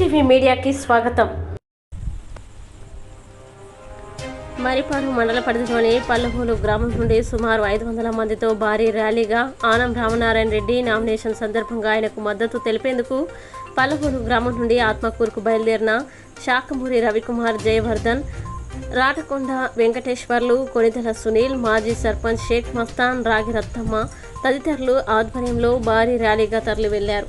మీడియాకి స్వాగతం. మరిపాడు మండల పరిధిలోని పల్లెపూలు గ్రామం నుండి సుమారు ఐదు వందల మందితో భారీ ర్యాలీగా ఆనం రామనారాయణ రెడ్డి నామినేషన్ సందర్భంగా ఆయనకు మద్దతు తెలిపేందుకు పల్లెపూలు గ్రామం నుండి ఆత్మకూరుకు బయలుదేరిన శాఖమూరి రవికుమార్ జయవర్ధన్ రాటకొండ వెంకటేశ్వర్లు కొనిదెల సునీల్ మాజీ సర్పంచ్ షేక్ మస్తాన్ రాగి రత్తమ్మ తదితరులు ఆధ్వర్యంలో భారీ ర్యాలీగా తరలి వెళ్ళారు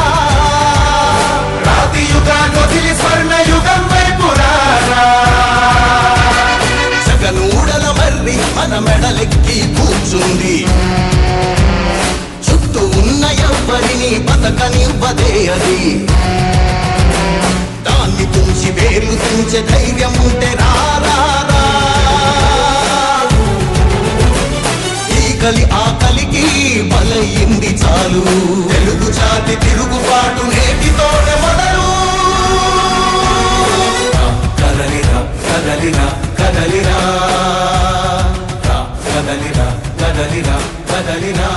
ఉంది చుట్టూ ఉన్న ఎవ్వరిని బతకనివ్వదే అది. దాన్ని తుంచి వేలు తుంచే ధైర్యం ఉంటే రారా ఈ కలి ఆకలికి బలయింది చాలు. తెలుగు జాతి తిరుగుబాటు నేటితోనే మొదలు. కదలిరా కదలిరా కదలిరా. కదలిరా కదలిరా.